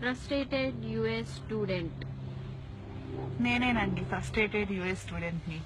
Frustrated US student నేనేనండి frustrated US స్టూడెంట్ని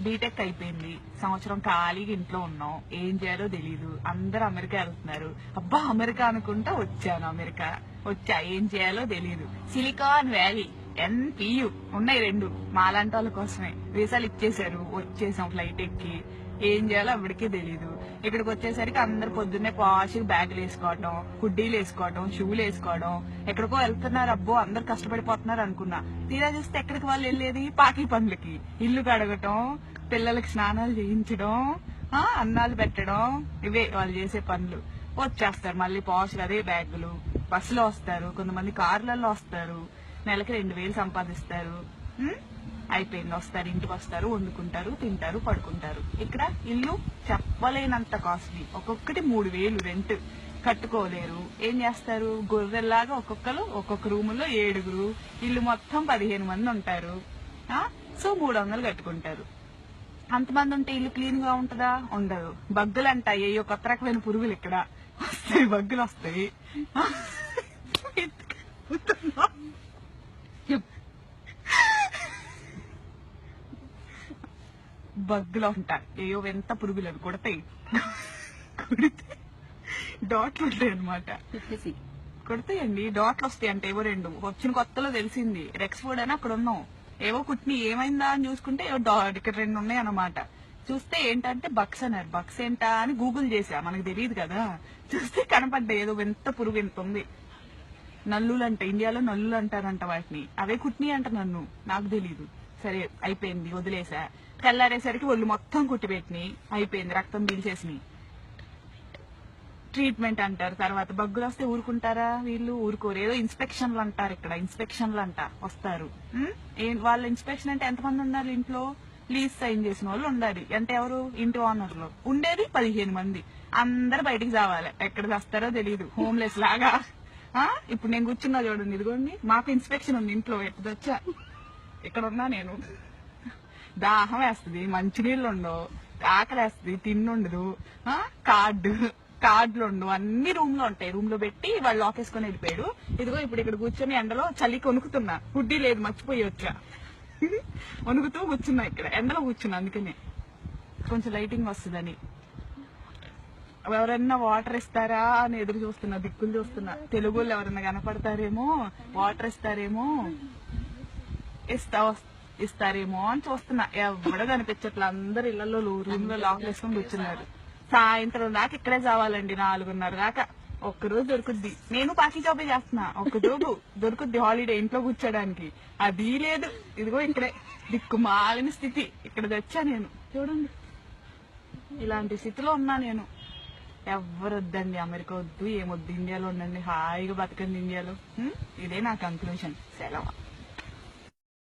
BTech అయిపోయింది. సంవత్సరం ఖాళీగా ఇంట్లో ఉన్నాం. ఏం చేయాలో తెలియదు అందరు అమెరికా వెళ్తున్నారు. అబ్బా అమెరికా అనుకుంటా వచ్చాను అమెరికా. వచ్చా ఏం చేయాలో తెలియదు సిలికాన్ వ్యాలీ ఎన్పియు ఉన్నాయి రెండు. మాలాంటి వాళ్ళ కోసమే. వీసాలు ఇచ్చేశారు. వచ్చేసాం ఫ్లైట్ ఎక్కి. ఏం చేయాలో అప్పటికే తెలియదు ఇక్కడికి వచ్చేసరికి అందరు పొద్దున్నే పాష్ బ్యాగులు వేసుకోవడం హుడ్డీలు వేసుకోవడం షూలు వేసుకోవడం ఎక్కడికో వెళ్తున్నారు అబ్బో అందరు కష్టపడిపోతున్నారు అనుకున్నా. తీరా చూస్తే ఎక్కడికి వాళ్ళు వెళ్ళేది? పాకి పనులకి ఇల్లు కడగటం పిల్లలకి స్నానాలు చేయించడం ఆ, అన్నాలు పెట్టడం. ఇవే వాళ్ళు చేసే పనులు. వచ్చేస్తారు మళ్ళీ పాష్ అదే బ్యాగులు. బస్సులో వస్తారు కొంతమంది కార్లలో వస్తారు. నెలకి రెండు వేలు సంపాదిస్తారు. అయిపోయింది. వస్తారు ఇంటికి వస్తారు వండుకుంటారు తింటారు పడుకుంటారు. ఇక్కడ ఇల్లు చెప్పలేనంత కాస్ట్లీ ఒక్కొక్కటి మూడు వేలు రెంట్ కట్టుకోలేరు. ఏం చేస్తారు? గొర్రెల్లాగా ఒక్కొక్కరు ఒక్కొక్క రూములో ఏడుగురు. ఇల్లు మొత్తం పదిహేను మంది ఉంటారు. సో మూడు వందలు కట్టుకుంటారు. అంతమంది ఉంటే ఇల్లు క్లీన్గా ఉంటుందా? ఉండదు. బగ్గులు అంటాయి అయ్యో కొత్త రకమైన పురుగులు ఇక్కడ. వస్తాయి బగ్గులు వస్తాయి. బగ్గులు ఉంటాయి. ఏయో ఎంత పురుగులు అవి కొడతాయి. కొడితే డాట్లు ఉంటాయి అనమాట కొడతాయండి. డాట్లు వస్తాయి అంటే ఏవో రెండు. వచ్చిన కొత్తలో తెలిసింది. రెక్స్ ఫుడ్ అని అక్కడ ఉన్నాం. ఏవో కుట్ని ఏమైందా అని చూసుకుంటే ఏవో డా- ఇక్కడ రెండు ఉన్నాయి అన్నమాట. చూస్తే ఏంటంటే బక్స్ అన్నారు. బక్స్ ఏంటా అని గూగుల్ చేసా మనకు తెలియదు కదా. చూస్తే కనపడ్డాయి. ఏదో ఎంత పురుగు ఎంత ఉంది. నల్లులు అంట ఇండియాలో నల్లులు అంటారంట వాటిని. అవే కుట్ని అంట నన్ను. నాకు తెలీదు. సరే అయిపోయింది వదిలేసా. తెల్లారేసరికి ఒళ్ళు మొత్తం కుట్టిపెట్టినాయి. అయిపోయింది రక్తం పీల్చేసినాయి. ట్రీట్మెంట్ అంటారు. తర్వాత బగ్గులు వస్తే ఊరుకుంటారా వీళ్ళు? ఊరుకోరు. ఏదో ఇన్స్పెక్షన్లు అంటారు ఇక్కడ. ఇన్స్పెక్షన్లు అంట. వస్తారు. వాళ్ళ ఇన్స్పెక్షన్ అంటే ఎంతమంది ఉన్నారు ఇంట్లో? లీజ్ సైన్ చేసిన వాళ్ళు ఉండాలి. అంటే ఎవరు? ఇంటి ఓనర్లు ఉండేది పదిహేను మంది. అందరు బయటికి రావాలి. ఎక్కడ వస్తారో తెలియదు హోమ్లెస్ లాగా. ఆ? ఇప్పుడు నేను కూర్చున్నా చూడండి. ఇదిగోండి. మాకు ఇన్స్పెక్షన్ ఉంది ఇంట్లో. ఎప్పుడు వచ్చా ఇక్కడ ఉన్నా నేను. దాహం వేస్తుంది మంచినీళ్ళు ఉండవు ఆకలి వేస్తుంది తిన్నుండదు కార్డు కార్డులు ఉండవు అన్ని రూమ్లో ఉంటాయి. రూమ్లో పెట్టి వాళ్ళు లాక్ వేసుకొని వెళ్ళిపోయాడు. ఇదిగో ఇప్పుడు ఇక్కడ కూర్చొని ఎండలో చలి కొనుక్కుతున్నా. హుడ్డీ లేదు మర్చిపోయి వచ్చా. వణుకుతూ కూర్చున్నా ఇక్కడ. ఎండలో కూర్చున్నా అందుకనే. కొంచెం లైటింగ్ వస్తుందని. ఎవరన్నా వాటర్ ఇస్తారా అని ఎదురు చూస్తున్నా దిక్కులు చూస్తున్నా. తెలుగు వాళ్ళు ఎవరన్నా కనపడతారేమో వాటర్ ఇస్తారేమో. ఇస్తా ఇస్తారేమో అని చూస్తున్నా. ఎవడ కనిపించట్లా. అందరు ఇళ్ళలో రూమ్లో లాక్ వేసుకొని కూర్చున్నారు. సాయంత్రం దాకా ఇక్కడే చావాలండి. నాలుగున్నర దాకా. ఒక్కరోజు దొరుకుద్ది. నేను పాకి జాబే చేస్తున్నా. రోజు దొరుకుద్ది హాలిడే ఇంట్లో కూర్చోడానికి. అది లేదు. ఇదిగో ఇక్కడే. దిక్కుమాలిన స్థితి. ఇక్కడ వచ్చా నేను. చూడండి. ఇలాంటి స్థితిలో ఉన్నా నేను. ఎవరు వద్దండి అమెరికా వద్దు ఏమొద్దు. ఇండియాలో ఉండండి. హాయిగా బతకండి ఇండియాలో? ఇదే నా కంక్లూషన్ సెలవు.